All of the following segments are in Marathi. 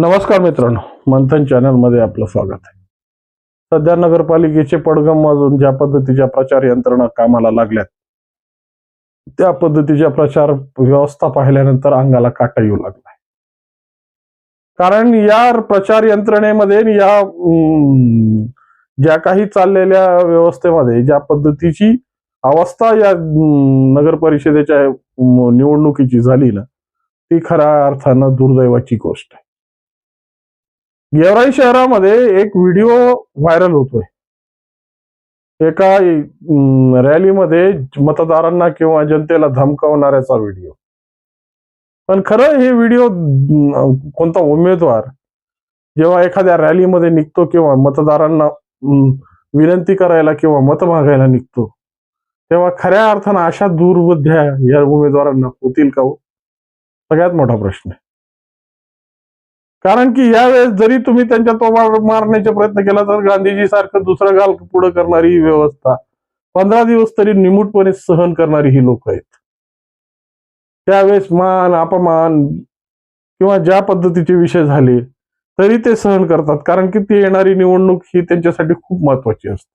नमस्कार मित्रांनो मंथन चॅनलमध्ये आपलं स्वागत आहे. सध्या नगरपालिकेचे पडगम वाजून ज्या पद्धतीच्या प्रचार यंत्रणा कामाला लागल्यात त्या पद्धतीच्या प्रचार व्यवस्था पाहिल्यानंतर अंगाला काटा येऊ लागलाय. कारण या प्रचार यंत्रणेमध्ये या ज्या काही चाललेल्या व्यवस्थेमध्ये ज्या पद्धतीची अवस्था या नगर परिषदेच्या निवडणुकीची झाली ना ती खऱ्या अर्थानं दुर्दैवाची गोष्ट आहे. गेवराई शहरामध्ये एक व्हिडिओ व्हायरल होतोय. एका रॅलीमध्ये मतदारांना किंवा जनतेला धमकावणाऱ्याचा व्हिडिओ. पण खरं हे व्हिडिओ कोणता उमेदवार जेव्हा एखाद्या रॅलीमध्ये निघतो किंवा मतदारांना विनंती करायला किंवा मत मागायला निघतो तेव्हा खऱ्या अर्थानं अशा दुर्बुद्ध्या या उमेदवारांना होतील का हो? सगळ्यात मोठा प्रश्न आहे. कारण की यावेळेस जरी तुम्ही त्यांच्या तोबावर मारण्याचा प्रयत्न केला तर गांधीजी सारखं दुसरं गाल पुढे करणारी ही व्यवस्था पंधरा दिवस तरी निमूटपणे सहन करणारी ही लोक आहेत. त्यावेळेस मान अपमान किंवा ज्या पद्धतीचे विषय झाले तरी ते सहन करतात. कारण की ती येणारी निवडणूक ही त्यांच्यासाठी खूप महत्वाची असते.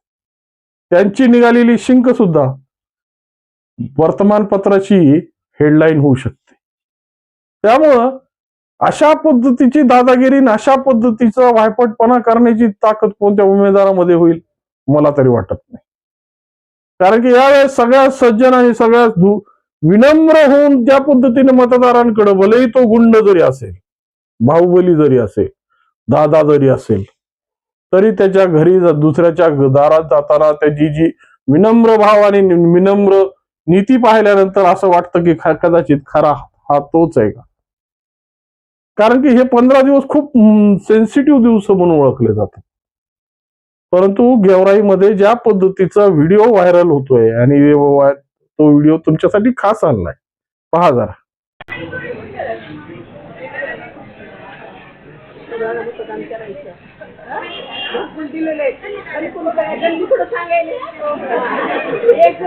त्यांची निघालेली शिंक सुद्धा वर्तमानपत्राची हेडलाईन होऊ शकते. त्यामुळं अशा पद्धतीची दादागिरी आणि अशा पद्धतीचा वायपटपणा करण्याची ताकद कोणत्या उमेदवारामध्ये होईल मला तरी वाटत नाही. कारण की यावेळेस सगळ्या सज्जन आणि सगळ्यात विनम्र होऊन ज्या पद्धतीने मतदारांकडे भलेही तो गुंड जरी असेल बाहुबली जरी असेल दादा जरी असेल तरी त्याच्या घरी दुसऱ्याच्या दारात जाताना त्याची जी विनम्र भाव आणि विनम्र नीती पाहिल्यानंतर असं वाटतं की कदाचित खरा हा तोच आहे का? कारण की हे पंधरा दिवस खूप सेन्सिटिव्ह दिवस म्हणून ओळखले जातात. परंतु गेवराईमध्ये ज्या पद्धतीचा व्हिडिओ व्हायरल होतोय आणि तो व्हिडिओ तुमच्यासाठी खास आणलाय. पहा जरा. एक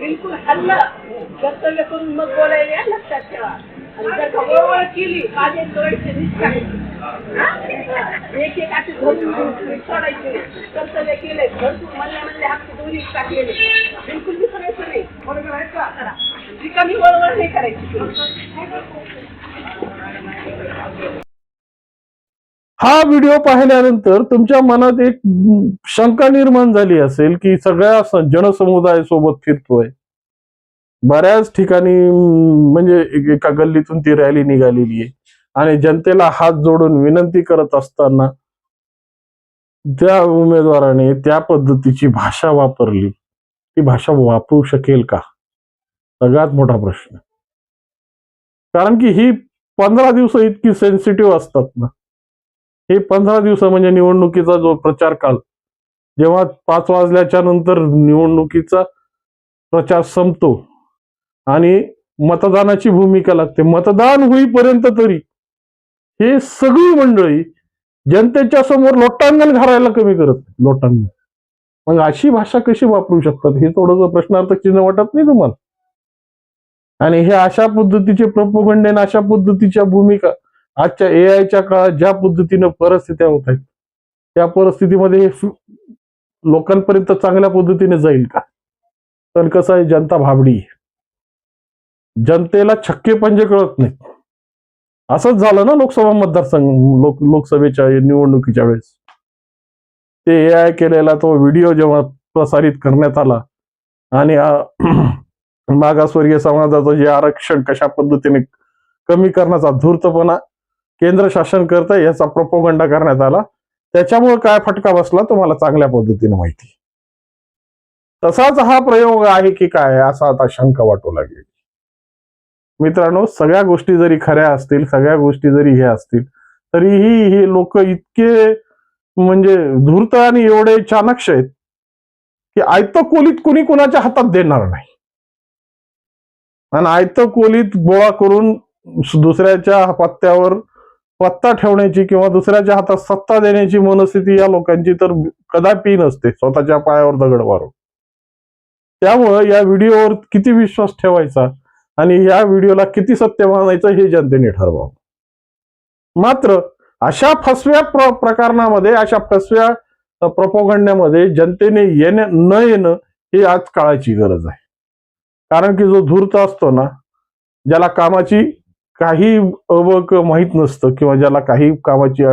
बिलकुल हल्लं कर्तव्य करून मग बोलायला या, लक्षात ठेवा. आणि जर का केली माझे डोळ्याचे निष्ठा एक एक असे धरून सोडायचे. कर्तव्य केले भरपूर म्हणल्या म्हणले हक्क दोन्ही टाकलेले बिलकुल विसरायचं नाही. बरोबर आहे का? करा. रिकामी वळवळ नाही करायची. हा व्हिडिओ पाहिल्यानंतर तुमच्या मनात एक शंका निर्माण झाली असेल की सगळ्या जनसमुदाय सोबत फिरतोय. बऱ्याच ठिकाणी म्हणजे एका गल्लीतून ती रॅली निघालेली आहे. आणि जनतेला हात जोडून विनंती करत असताना त्या उमेदवाराने त्या पद्धतीची भाषा वापरली. ती भाषा वापरू शकेल का? सगळ्यात मोठा प्रश्न. कारण की ही पंधरा दिवस इतकी सेन्सिटिव्ह असतात ना. हे पंधरा दिवस म्हणजे निवडणुकीचा जो प्रचार काल जेव्हा पाच वाजल्याच्या नंतर निवडणुकीचा प्रचार संपतो आणि मतदानाची भूमिका लागते. मतदान होईपर्यंत तरी हे सगळी मंडळी जनतेच्या समोर लोटांगण घालायला कमी करत लोटांगण. मग अशी भाषा कशी वापरू शकतात? हे थोडंसं प्रश्नार्थक चिन्ह वाटत नाही तुम्हाला? आणि हे अशा पद्धतीचे प्रपोगंडे अशा पद्धतीच्या भूमिका आजच्या ए आयच्या काळात ज्या पद्धतीनं परिस्थित्या होत आहेत त्या परिस्थितीमध्ये हे लोकांपर्यंत चांगल्या पद्धतीने जाईल का? पण कसं आहे जनता भाबडी जनतेला छक्के पंजे कळत नाही असंच झालं ना लोकसभा मतदारसंघ लोक लोकसभेच्या निवडणुकीच्या वेळेस. ते ए आय केलेला तो व्हिडिओ जेव्हा प्रसारित करण्यात आला आणि मागासवर्गीय समाजाचं जे आरक्षण कशा पद्धतीने कमी करण्याचा धूर्तपणा केंद्र शासन करतं याचा प्रपोगंडा करण्यात आला. त्याच्यामुळे काय फटका बसला तुम्हाला चांगल्या पद्धतीने माहिती. तसाच हा प्रयोग आहे की काय असा आता शंका वाटू लागेल. मित्रांनो सगळ्या गोष्टी जरी खऱ्या असतील सगळ्या गोष्टी जरी हे असतील तरीही हे लोक इतके म्हणजे धूर्त आणि एवढे चाणक्ष आहेत की आयत कोलीत कुणी कुणाच्या हातात देणार नाही. आणि आयत कोलीत गोळा करून दुसऱ्याच्या पत्त्यावर पत्ता ठेवण्याची किंवा दुसऱ्याच्या हातात सत्ता देण्याची मनस्थिती या लोकांची तर कदापि नसते स्वतःच्या पायावर दगड मारून. त्यामुळं या व्हिडिओवर किती विश्वास ठेवायचा आणि या व्हिडिओला किती सत्य मानायचं हे जनतेने ठरवावं. मात्र अशा फसव्या प्र प्रकरणामध्ये अशा फसव्या प्रपोगंड्यामध्ये जनतेने येणं न येणं ही आज काळाची गरज आहे. कारण की जो धूर्त असतो ना ज्याला कामाची काही अवक माहीत नसतं किंवा ज्याला काही कामाची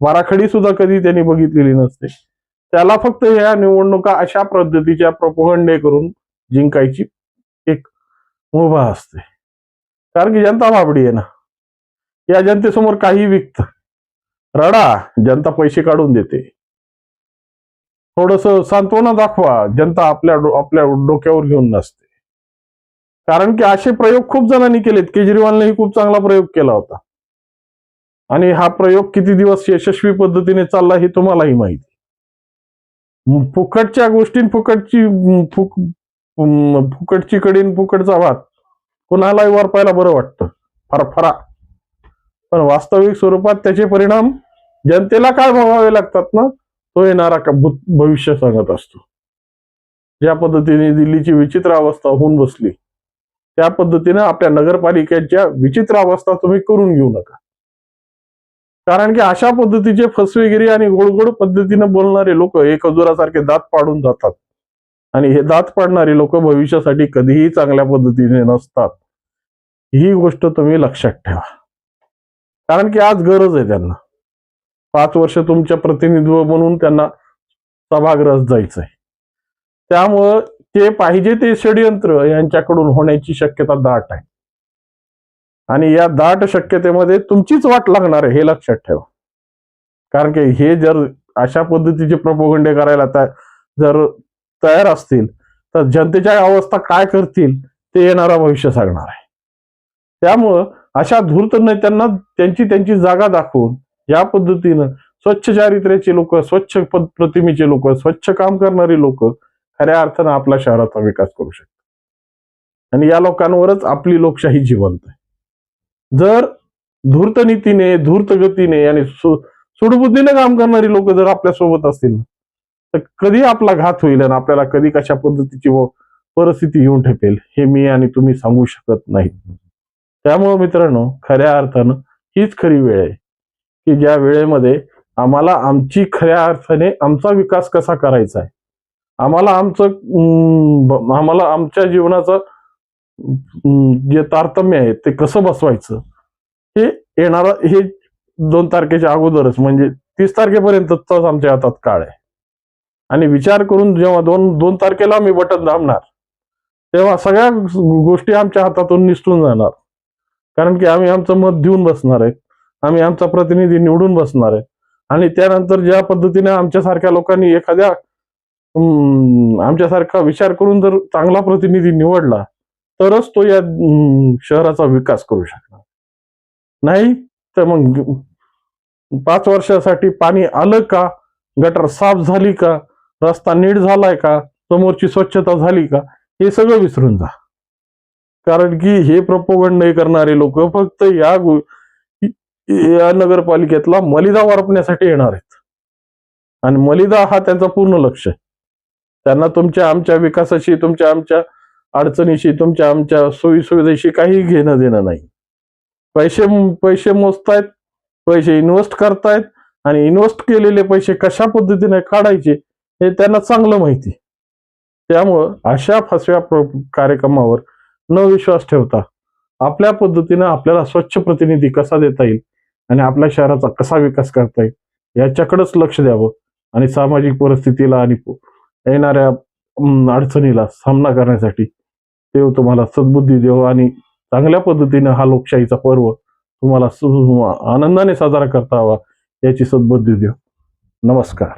वाराखडी सुद्धा कधी त्यांनी बघितलेली नसते. त्याला फक्त ह्या निवडणुका अशा पद्धतीच्या प्रपोहंडे करून जिंकायची एक मुभा असते. कारण की जनता बाबडी आहे ना. या जनतेसमोर काही विकत. रडा जनता पैसे काढून देते. थोडस सांत्वना दाखवा जनता आपल्या आपल्या डोक्यावर घेऊन नसते. कारण की असे प्रयोग खूप जणांनी केलेत. केजरीवालनेही खूप चांगला प्रयोग केला होता. आणि हा प्रयोग किती दिवस यशस्वी पद्धतीने चालला हे तुम्हालाही माहिती. फुकटच्या गोष्टी फुकटची फुक फुकटची कडीन फुकटचा भात कुणालाही पाहायला बरं वाटतं. फरफरा. पण वास्तविक स्वरूपात त्याचे परिणाम जनतेला काय भोगावे लागतात ना? तो येणारा भविष्य सांगत असतो. ज्या पद्धतीने दिल्लीची विचित्र अवस्था होऊन बसली. त्या पद्धतीनं आपल्या नगरपालिकेच्या विचित्र अवस्था तुम्ही करून घेऊ नका. कारण की अशा पद्धतीचे फसवेगिरी आणि गोडगोड पद्धतीने बोलणारे लोक एक हजुरासारखे दात पाडून जातात. आणि हे दात पाडणारे लोक भविष्यासाठी कधीही चांगल्या पद्धतीने नसतात. ही गोष्ट तुम्ही लक्षात ठेवा. कारण की आज गरज आहे त्यांना. पाच वर्ष तुमच्या प्रतिनिधित्व म्हणून त्यांना सभागृहात जायचंय. त्यामुळं ते पाहिजे ते षडयंत्र यांच्याकडून होण्याची शक्यता दाट आहे. आणि या दाट शक्यतेमध्ये तुमचीच वाट लागणार आहे हे लक्षात ठेवा. कारण की हे जर अशा पद्धतीचे प्रपोगंडे करायला जर तयार असतील तर जनतेच्या अवस्था काय करतील ते येणारा भविष्य सांगणार आहे. त्यामुळं अशा धूर्त नेत्यांना त्यांची त्यांची जागा दाखवून या पद्धतीनं स्वच्छ चारित्र्याचे लोक स्वच्छ प्रतिमेचे लोक स्वच्छ काम करणारी लोक खऱ्या अर्थानं आपल्या शहराचा विकास करू शकतो. आणि या लोकांवरच आपली लोकशाही जिवंत आहे. जर धूर्त नीतीने धूर्त गतीने आणि सुडबुद्धीने काम करणारी लोक जर आपल्यासोबत असतील तर कधी आपला घात होईल आणि आपल्याला कधी कशा पद्धतीची परिस्थिती येऊन ठेपेल हे मी आणि तुम्ही सांगू शकत नाही. त्यामुळे मित्रांनो खऱ्या अर्थानं हीच खरी वेळ आहे की ज्या वेळेमध्ये आम्हाला आमची खऱ्या अर्थाने आमचा विकास कसा करायचा आहे आम्हाला आमचं आम्हाला आमच्या जीवनाचं जे तारतम्य आहे ते कसं बसवायचं? हे येणार हे दोन तारखेच्या अगोदरच म्हणजे तीस तारखेपर्यंतच आमच्या हातात काळ आहे. आणि विचार करून जेव्हा दोन दोन तारखेला आम्ही बटन दाबणार तेव्हा सगळ्या गोष्टी आमच्या हातातून निसटून जाणार. कारण की आम्ही आमचं मत देऊन बसणार आहे आम्ही आमचा प्रतिनिधी निवडून बसणार आहे आणि त्यानंतर ज्या पद्धतीने आमच्यासारख्या लोकांनी एखाद्या आमच्यासारखा विचार करून जर चांगला प्रतिनिधी निवडला तरच तो या शहराचा विकास करू शकणार. नाही तर मग पाच वर्षासाठी पाणी आलं का? गटर साफ झाली का? रस्ता नीट झालाय का? समोरची स्वच्छता झाली का? हे सगळं विसरून जा. कारण की हे प्रपोगंड करणारे लोक फक्त या गो- या नगरपालिकेतला मलिदा वारपण्यासाठी येणार आहेत. आणि मलिदा हा त्यांचा पूर्ण लक्ष आहे. त्यांना तुमच्या आमच्या विकासाशी तुमच्या आमच्या अडचणीशी तुमच्या आमच्या सोयीसुविधेशी काहीही काही घेणं देणं नाही. पैसे पैसे मोजतायत पैसे इन्व्हेस्ट करतायत आणि इन्व्हेस्ट केलेले पैसे कशा पद्धतीने काढायचे हे त्यांना चांगलं माहिती. त्यामुळं अशा फसव्या कार्यक्रमावर न विश्वास ठेवता आपल्या पद्धतीनं आपल्याला स्वच्छ प्रतिनिधी कसा देता येईल आणि आपल्या शहराचा कसा विकास करता येईल याच्याकडेच लक्ष द्यावं आणि सामाजिक परिस्थितीला आणि येणाऱ्या अडचणीला सामना करण्यासाठी देव तुम्हाला सद्बुद्धी देव आणि चांगल्या पद्धतीने हा लोकशाहीचा पर्व तुम्हाला सु- आनंदाने साजरा करता हवा याची सद्बुद्धी देव. नमस्कार.